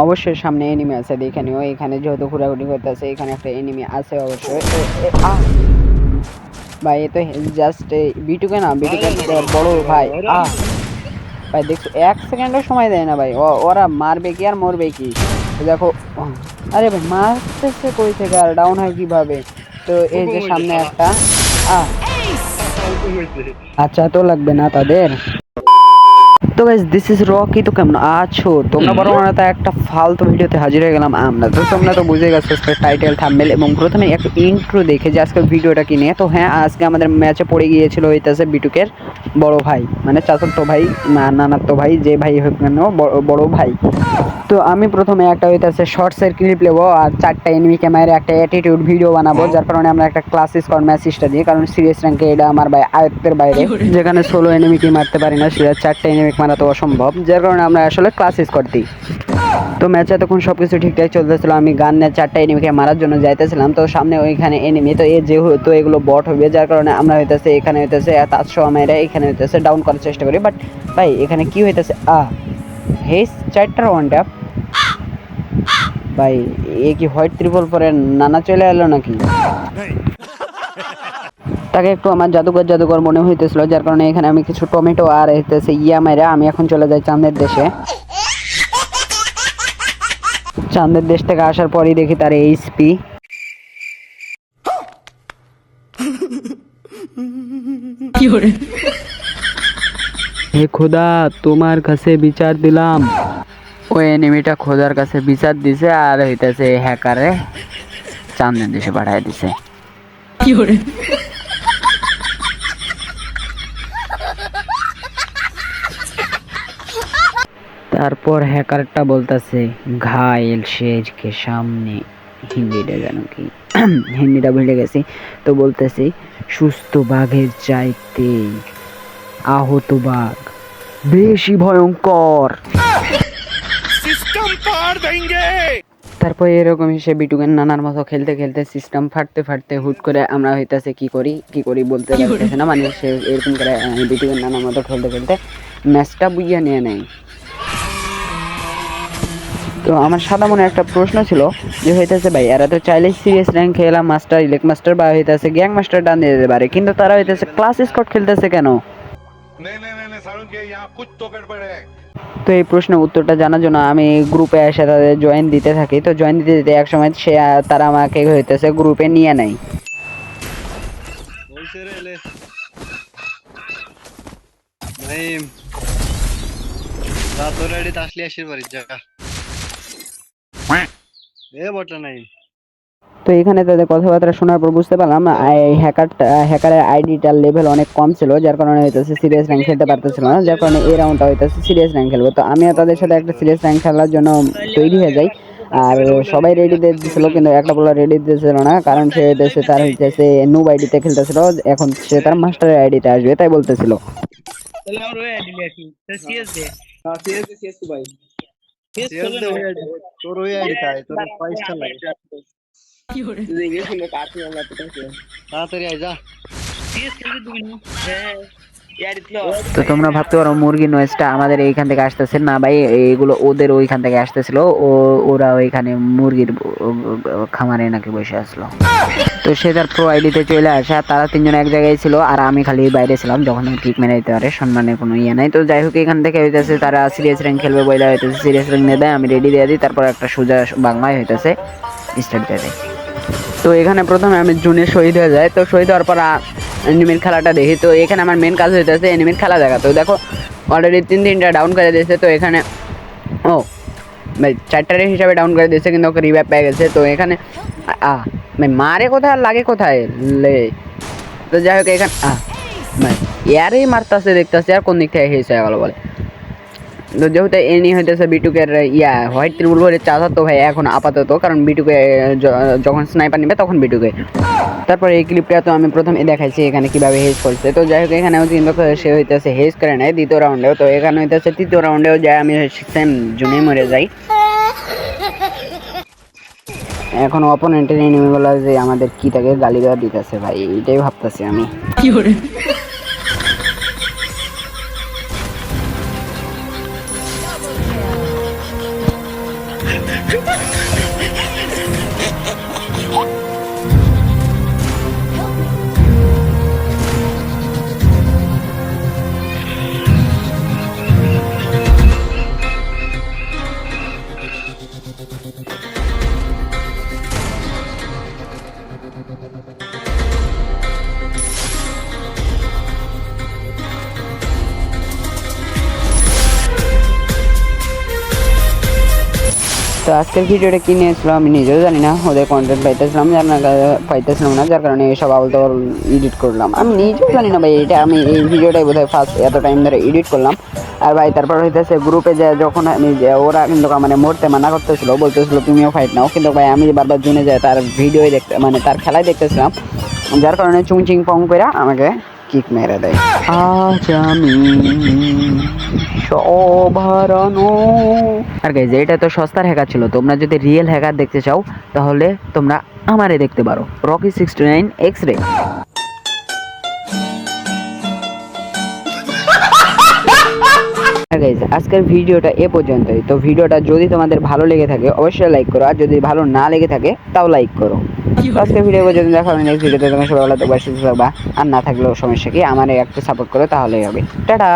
অবশ্যই সামনে এনিমি আছে দেখে নিও। এখানে যেহেতু ঘোরাঘুরি করতেছে এখানে একটা এনিমি আছে অবশ্যই! ভাই এ তো জাস্ট বিটুকে না বিটুকে বড় ভাই আহ ভাই দেখছ এক সেকেন্ডও সময় দেয় না ভাই। ওরা মারবে কি আর মরবে কি? দেখো আরে ভাই মারতেছে কই থেকে আর ডাউন হয় কীভাবে? তো এই যে সামনে একটা আচ্ছা তো লাগবে না তাদের? তো গাইস দিস ইজ রকি তো কেমন আছো? তোমরা বড় তো একটা ফালতু ভিডিওতে হাজির হয়ে গেলাম আমরা। তো তোমরা তো বুঝে গেছো টাইটেল থাম্বনেল এবং প্রথমে একটা ইন্ট্রো দেখে যে আজকে ভিডিওটা কি নিয়ে। তো হ্যাঁ আজকে আমাদের ম্যাচে পড়ে গিয়েছিল হইতাছে বিটুকের বড় ভাই মানে চাচাতো ভাই না নানাতো ভাই যে ভাই হোক না কেন, বড়- বড় ভাই। তো আমি প্রথমে একটা হইতাছে শর্টসের ক্লিপ নেব আর চারটা এনিমি ক্যামেরা একটা অ্যাটিটিউড ভিডিও বানাবো যার কারণে আমরা একটা ক্লাস স্কোর ম্যাচটা দিই। কারণ সিরিয়াস র্যাঙ্কে এটা আমার ভাই আয়ত্তের বাইরে যেখানে ষোলো এনিমিকে মারতে পারি না সেটা চারটা এনিমিকে মারা তো অসম্ভব, যার কারণে আমরা আসলে ক্লাস স্কোর দিই। তো ম্যাচে তখন সব কিছু ঠিকঠাক চলতেছিল, আমি গান নিয়ে চারটা এনিমিকে মারার জন্য যাইতেছিলাম, তো সামনে ওইখানে এনিমি তো এ যেহেতু এগুলো বট হবে, যার কারণে আমরা হইতেছে এখানে হইতেছে তাৎসহ আমরা এখানে হইতেছে ডাউন করার চেষ্টা করি। বাট ভাই, এখানে কি হইতেছে? আ হেস চারটার ওয়ান ট্যাপ ভাই, এ কি হোয়াইট ত্রিপল পরে নানা চলে এলো নাকি? তাকে একটু আমার জাদুঘর জাদুঘর মনে হইতেছিল যার কারণে এখানে আমি কিছু টমেটো আর হইতেছে ইয়া মাইরা আমি এখন চলে যাই চাঁদের দেশে। চাঁদের দেশ থেকে আসার পরই দেখি তার এইচপি হে খোদা তোমার কাছে বিচার দিলাম। ওই এনিমিটা খোদার কাছে বিচার দিছে আর হইতেছে হ্যাকারে চাঁদের দেশে পাঠায় দিছে। তারপর হ্যাকারটা বলতেছে ঘায়েল শেজকে সামনে। হিন্দিটা যেন কি? হিন্দিটা ভুলে গেছি। তো বলতেছি সুস্থ বাঘের চাইতে আহত বাঘ বেশি ভয়ঙ্কর। তারপর এরকম সে বিটুকের নানার মতো খেলতে খেলতে সিস্টেম ফাটতে ফাটতে হুট করে আমরা হইতাছে কি করি? কি করি বলতে পারতেছে না। মানে সে এরকম করে আহ, বিটুকের নানার মতো খেলতে খেলতে ম্যাচটা বুঝিয়ে নিয়ে নেয়। তো আমার সাদা মনে একটা প্রশ্ন ছিল যে হইতেছে ভাই এরা তো চাইলে সিরিয়াস র্যাঙ্ক খেলা মাস্টার ইলেক মাস্টার বা হইতেছে গ্যাং মাস্টার ডান দিতে পারে কিন্তু তারা হইতেছে ক্লাস স্কট খেলতেছে কেন? তো এই প্রশ্নের উত্তরটা জানার জন্য আমি গ্রুপে এসে তাদের জয়েন দিতে থাকি। তো জয়েন দিতে দিতে এক সময় সে তারা আমাকে হইতেছে গ্রুপে নিয়ে নেয়। রাত আসলে আসির বাড়ির জায়গা তো এখানে তাদের কথাবার্তা শোনার পর বুঝতে পারলাম হ্যাকার হ্যাকারের আইডিটার লেভেল অনেক কম ছিল যার কারণে হইতেছে সিরিয়াস র্যাঙ্ক খেলতে পারতেছিল না যার কারণে এই রাউন্ডটা হইতেছে সিরিয়াস র্যাঙ্ক খেলব। তো আমিও তাদের সাথে একটা সিরিয়াস র্যাঙ্ক খেলার জন্য তৈরি হয়ে যাই। আর সবাই রেডি দিয়েছিল কিন্তু একটা বলা রেডি দিয়েছিল না কারণ সে হইতেছে তার হইতেছে নুব আইডিতে খেলতেছিল এখন সে তার মাস্টারের আইডিতে আসবে তাই বলতেছিল। তাহলে আমার ওই আইডি তো সিএস দে সিএস দে আইডি তোর ওই আইডি তাই তোর পয়সা লাগে তাড়াতাড়ি আয় যা হ্যাঁ তো তোমরা ভাবতে পারো মুরগি নয়েজটা আমাদের এইখান থেকে আসতেছে। না ভাই, এগুলো ওদের ওইখান থেকে আসতেছিল। ও, ওরা ওইখানে মুরগির খামারে নাকি বসে আসলো। তো সে তার প্রো আইডিতে চলে আসে, আর তারা তিনজন এক জায়গায় ছিল, আর আমি খালি বাইরে ছিলাম, যখন ঠিক মেনে দিতে পারে, সম্মানের কোনো ইয়ে নাই। তো যাই হোক, এখান থেকে হইতেছে, তারা সিরিয়াস র্যাঙ্ক খেলবে বলে হইতেছে সিরিয়াস র্যাঙ্ক নিয়ে দেয় আমি রেডি দিয়ে দিই, তারপর একটা সোজা বাংলায় হইতেছে স্টার্ট দিয়ে দেয়। তো এখানে প্রথমে আমি জুনে শহীদ হয়ে যায় তো শহীদ হওয়ার পর এনিমির খেলাটা দেখি। তো এখানে আমার মেন কাজ হইতেছে এনিমির খেলা দেখা। তো দেখো অলরেডি তিন তিনটা ডাউন করে দিয়েছে, তো এখানে, ও চারটার হিসাবে ডাউন করে দিয়েছে, কিন্তু ওকে রিভাইভ পেয়ে গেছে। তো এখানে, আ মারে কোথায় লাগে কোথায়? লে, তো যাই হোক, এখানে, আ ইয়ারেই মারতাছে, দেখতেছে, আর কোন দিক থেকে হেসে গেল বলে। তো যেহেতু এনি হইতেছে বিটুকের, ইয়া হোয়াইট ত্রিপুল বলে চাচা তো ভাই, এখন আপাতত, কারণ বিটুকে যখন স্নাইপার নেবে তখন বিটুকে। তারপর এই ক্লিপটা তো আমি প্রথমে দেখাইছি এখানে কীভাবে হেজ করছে। তো যাই হোক, এখানেও কিন্তু সে হইতেছে হেজ করে নেয় দ্বিতীয় রাউন্ডেও তো এখানে হইতেছে তৃতীয় রাউন্ডেও যাই আমি সেম জুনে মরে যাই। এখন অপোনেন্টের এনিমিগুলো যে আমাদের কি তাকে গালি দেওয়া দিতেছে ভাই, এটাই ভাবতেছি আমি। Thank you. তো আজকের ভিডিওটা কি নিয়েছিলাম আমি নিজেও জানি না, ওদের কন্টেন্ট পাইতেছিলাম, যার না পাইতেছিলাম না, যার কারণে এইসব আবল তাবল এডিট করলাম। আমি নিজেও জানি না ভাই, এটা আমি এই ভিডিওটাই বোধহয় ফার্স্ট এত টাইম ধরে এডিট করলাম। আর ভাই, তারপর হইতেছে গ্রুপে যে যখন আমি যে ওরা কিন্তু মানে মরতে মানা করতেছিল, বলতেছিল, তুমিও ফাইট নাও। কিন্তু ভাই, আমি বারবার জুনে যাই তার ভিডিওই দেখতে মানে তার খেলাই দেখতেছিলাম, যার কারণে চুং চিং পং করে আমাকে কিক মেরে দেয়। আজ আমি সবারানো আর গাইজ এটা তো সস্তার হ্যাকার ছিল। তোমরা যদি রিয়েল হ্যাকার দেখতে চাও, তাহলে তোমরা আমারে দেখতে পারো। Rocky sixty nine X ray guys আজকের ভিডিওটা এ পর্যন্তই। তো ভিডিওটা যদি তোমাদের ভালো লেগে থাকে অবশ্যই লাইক করো। আর যদি ভালো না লেগে থাকে তাও লাইক করো। আজকের ভিডিও পর্যন্ত দেখা হবে নেক্সট ভিডিওতে তোমার সবাই ভালো থাকবা সুস্থ থাকবা। আর না থাকলেও সমস্যা কি? আমার একটু সাপোর্ট করো তাহলেই হবে। টাটা!